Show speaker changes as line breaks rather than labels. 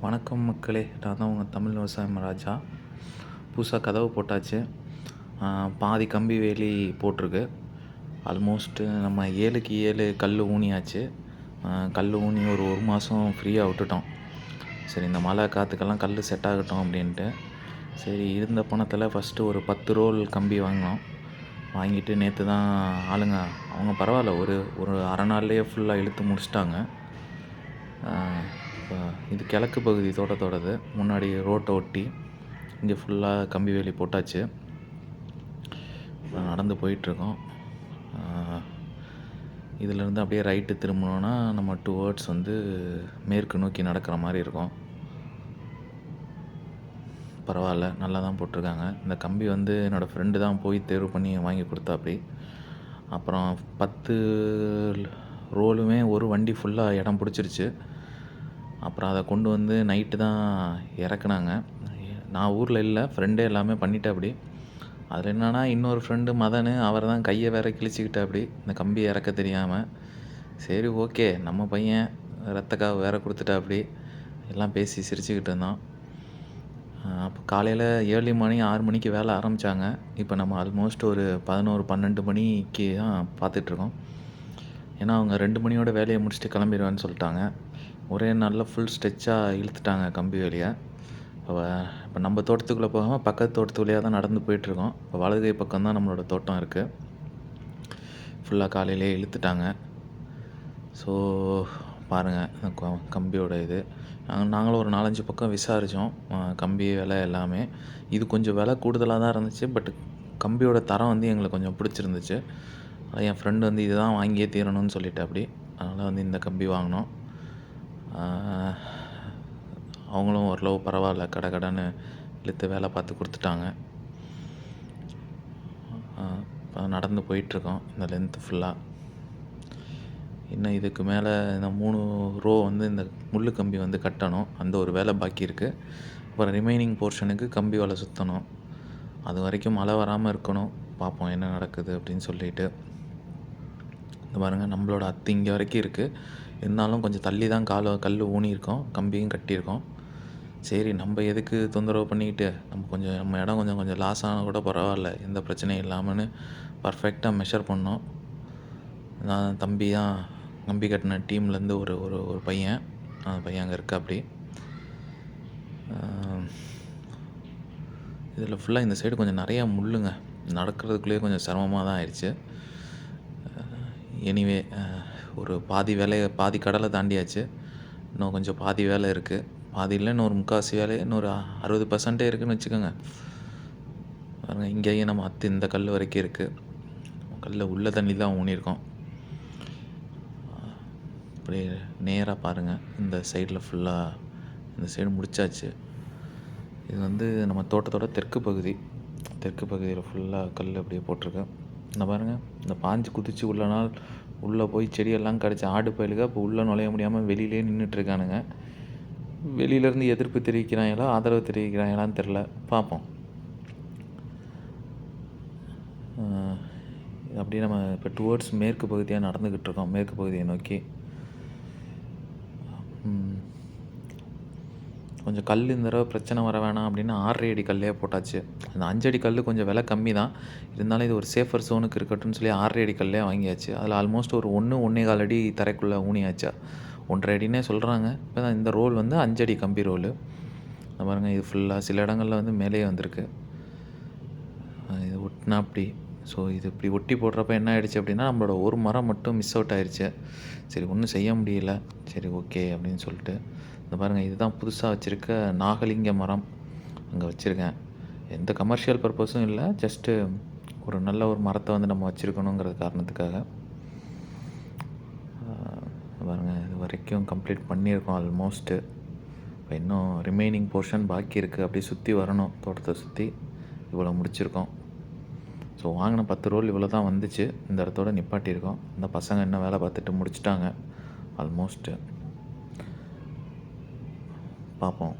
வணக்கம் மக்களே நான் தான் உங்கள் தமிழ் விவசாயம் ராஜா. புதுசாக கதவு போட்டாச்சு. பாதி கம்பி வேலி போட்டிருக்கு. ஆல்மோஸ்ட்டு நம்ம ஏழுக்கு ஏழு கல் ஊனியாச்சு. கல் ஊனி ஒரு ஒரு மாதம் ஃப்ரீயாக விட்டுட்டோம். சரி இந்த மழை காற்றுக்கெல்லாம் கல் செட் ஆகட்டும் அப்படின்ட்டு. சரி இருந்த பணத்தில் ஃபஸ்ட்டு ஒரு பத்து ரோல் கம்பி வாங்கினோம். வாங்கிட்டு நேற்று தான் ஆளுங்க அவங்க பரவாயில்ல ஒரு ஒரு அரை நாள்லேயே ஃபுல்லாக இழுத்து முடிச்சிட்டாங்க. இப்போ இது கிழக்கு பகுதி தோட்டத்தோடது. முன்னாடி ரோட்டை ஒட்டி இங்கே ஃபுல்லாக கம்பி வேலி போட்டாச்சு. நடந்து போயிட்டுருக்கோம். இதிலேருந்து அப்படியே ரைட்டு திரும்பினோன்னா நம்ம டூ வேர்ட்ஸ் வந்து மேற்கு நோக்கி நடக்கிற மாதிரி இருக்கும். பரவாயில்ல நல்லா தான் போட்டிருக்காங்க. இந்த கம்பி வந்து என்னோடய ஃப்ரெண்டு தான் போய் தேர்வு பண்ணி வாங்கி கொடுத்தாப்படி அப்புறம் பத்து ரோலுமே ஒரு வண்டி ஃபுல்லாக இடம் பிடிச்சிருச்சு. அப்புறம் அதை கொண்டு வந்து நைட்டு தான் இறக்குனாங்க. நான் ஊரில் இல்லை ஃப்ரெண்டே எல்லாமே பண்ணிட்டாப்படி அதில் என்னன்னா இன்னொரு ஃப்ரெண்டு மதனு அவர் தான் கையை வேற கிழிச்சிக்கிட்டாப்படி இந்த கம்பி இறக்க தெரியாமல் சரி ஓகே நம்ம பையன் ரத்தக்காவை வேற கொடுத்துட்டாப்படி எல்லாம் பேசி சிரிச்சுக்கிட்டு இருந்தோம் அப்போ காலையில் ஏர்லி மார்னிங் ஆறு மணிக்கு வேலை ஆரம்பித்தாங்க இப்போ நம்ம ஆல்மோஸ்ட் ஒரு பதினோரு பன்னெண்டு மணிக்கு தான் பார்த்துட்ருக்கோம் ஏன்னா அவங்க ரெண்டு மணியோட வேலையை முடிச்சுட்டு கிளம்பிடுவேன்னு சொல்லிட்டாங்க. ஒரே நாளில் ஃபுல் ஸ்ட்ரெச்சாக இழுத்துட்டாங்க கம்பி வழியை இப்போ இப்போ நம்ம தோட்டத்துக்குள்ளே போகாமல் பக்கத்து தோட்டத்து வழியாக தான் நடந்து போயிட்டுருக்கோம். இப்போ வலதுகை பக்கம் தான் நம்மளோட தோட்டம் இருக்குது ஃபுல்லாக காலையிலே இழுத்துட்டாங்க. ஸோ பாருங்கள் கம்பியோட இது. நாங்கள் நாங்களும் ஒரு நாலஞ்சு பக்கம் விசாரித்தோம் கம்பி விலை எல்லாமே. இது கொஞ்சம் விலை கூடுதலாக தான் இருந்துச்சு. பட் கம்பியோட தரம் வந்து எங்களுக்கு கொஞ்சம் பிடிச்சிருந்துச்சு. என் ஃப்ரெண்டு வந்து இதுதான் வாங்கியே தீரணும்னு சொல்லிட்டு அப்படி அதனால் வந்து இந்த கம்பி வாங்கினோம். அவங்களும் ஓரளவு பரவாயில்ல. கடை கடைன்னு இழுத்து வேலை பார்த்து கொடுத்துட்டாங்க. இப்போ நடந்து போயிட்டுருக்கோம் இந்த லென்த்து ஃபுல்லாக இன்னும் இதுக்கு மேலே இந்த மூணு ரோ வந்து இந்த முள்ளு கம்பி வந்து கட்டணும். அந்த ஒரு வேலை பாக்கி இருக்குது அப்புறம் ரிமைனிங் போர்ஷனுக்கு கம்பி வலை சுற்றணும் அது வரைக்கும் மழை வராமல் இருக்கணும். பார்ப்போம் என்ன நடக்குது அப்படின்னு சொல்லிட்டு. இந்த பாருங்கள் நம்மளோட அத்து இங்கே வரைக்கும் இருக்குது இருந்தாலும் கொஞ்சம் தள்ளி தான் கால கல் ஊனியிருக்கோம் கம்பியும் கட்டியிருக்கோம். சரி நம்ம எதுக்கு தொந்தரவு பண்ணிக்கிட்டு? நம்ம கொஞ்சம் நம்ம இடம் கொஞ்சம் கொஞ்சம் லாஸ் ஆனால் கூட பரவாயில்ல. எந்த பிரச்சனையும் இல்லாமல்னு பர்ஃபெக்டாக மெஷர் பண்ணோம். நான் தம்பி தான் கம்பி கட்டின டீம்லேருந்து ஒரு ஒரு ஒரு பையன். அந்த பையன் அங்கே இருக்கா அப்படி இதில் ஃபுல்லாக இந்த சைடு கொஞ்சம் நிறையா முள்ளுங்க. நடக்கிறதுக்குள்ளேயே கொஞ்சம் சிரமமாக தான் ஆயிடுச்சு எனிவே ஒரு பாதி வேலையை பாதி கடலை தாண்டியாச்சு. இன்னும் கொஞ்சம் பாதி வேலை இருக்குது பாதியில் இன்னும் ஒரு முக்கால்வாசி வேலை இன்னொரு அறுபது பர்சன்டே இருக்குதுன்னு வச்சுக்கோங்க. பாருங்கள் இங்கேயும் நம்ம அத்து இந்த கல் வரைக்கும் இருக்குது கல்லில் உள்ள தண்ணி தான் ஊனியிருக்கோம். அப்படியே நேராக பாருங்கள் இந்த சைடில் ஃபுல்லாக இந்த சைடு முடிச்சாச்சு. இது வந்து நம்ம தோட்டத்தோட தெற்கு பகுதி. தெற்கு பகுதியில் ஃபுல்லாக கல் அப்படியே போட்டிருக்கேன் இந்த பாருங்கள் இந்த பாஞ்சு குதிச்சு உள்ள நாள் உள்ளே போய் செடியெல்லாம் கடிச்சு ஆடு பயிலுக்கு அப்போ உள்ளே நுழைய முடியாமல் வெளியிலே நின்றுட்டுருக்கானுங்க வெளியிலேருந்து எதிர்ப்பு தெரிவிக்கிறாங்களா ஆதரவு தெரிவிக்கிறாங்களான்னு தெரில. பார்ப்போம். அப்படியே நம்ம இப்போ டுவர்ட்ஸ் மேற்கு பகுதியாக நடந்துக்கிட்டு இருக்கோம் மேற்கு பகுதியை நோக்கி. கொஞ்சம் கல் இந்த தடவை பிரச்சனை வர வேணாம் அப்படின்னு ஆறரை அடி கல்லே போட்டாச்சு. அந்த அஞ்சடி கல் கொஞ்சம் விலை கம்மி தான். இருந்தாலும் இது ஒரு சேஃபர் சோனுக்கு இருக்கட்டும்னு சொல்லி ஆறரை அடி கல்லே வாங்கியாச்சு. அதில் ஆல்மோஸ்ட் ஒரு ஒன்று ஒன்றே கால் அடி தரைக்குள்ளே ஊனியாச்சா. ஒன்றரை அடினே சொல்கிறாங்க இப்போ தான் இந்த ரோல் வந்து அஞ்சடி கம்பி ரோல் பாருங்கள் இது ஃபுல்லாக சில இடங்களில் வந்து மேலேயே வந்திருக்கு. இது ஒட்டினா அப்படி. ஸோ இது இப்படி ஒட்டி போடுறப்ப என்ன ஆகிடுச்சு அப்படின்னா நம்மளோட ஒரு மரம் மட்டும் மிஸ் அவுட் ஆயிடுச்சு சரி ஒன்றும் செய்ய முடியல. சரி ஓகே அப்படின்னு சொல்லிட்டு. இந்த பாருங்கள் இதுதான் புதுசாக வச்சுருக்க நாகலிங்க மரம். அங்கே வச்சுருக்கேன். எந்த கமர்ஷியல் பர்பஸும் இல்லை ஜஸ்ட்டு ஒரு நல்ல ஒரு மரத்தை வந்து நம்ம வச்சுருக்கணுங்கிற காரணத்துக்காக. பாருங்கள் இது வரைக்கும் கம்ப்ளீட் பண்ணியிருக்கோம் ஆல்மோஸ்ட்டு இப்போ இன்னும் ரிமைனிங் போர்ஷன் பாக்கி இருக்குது அப்படியே சுற்றி வரணும் தோட்டத்தை சுற்றி இவ்வளோ முடிச்சிருக்கோம். ஸோ வாங்கின பத்து ரோல் இவ்வளோ தான் வந்துச்சு. இந்த இடத்தோட நிப்பாட்டியிருக்கோம். இந்த பசங்க என்ன வேலை பார்த்துட்டு முடிச்சிட்டாங்க. ஆல்மோஸ்ட்டு பார்ப்போம்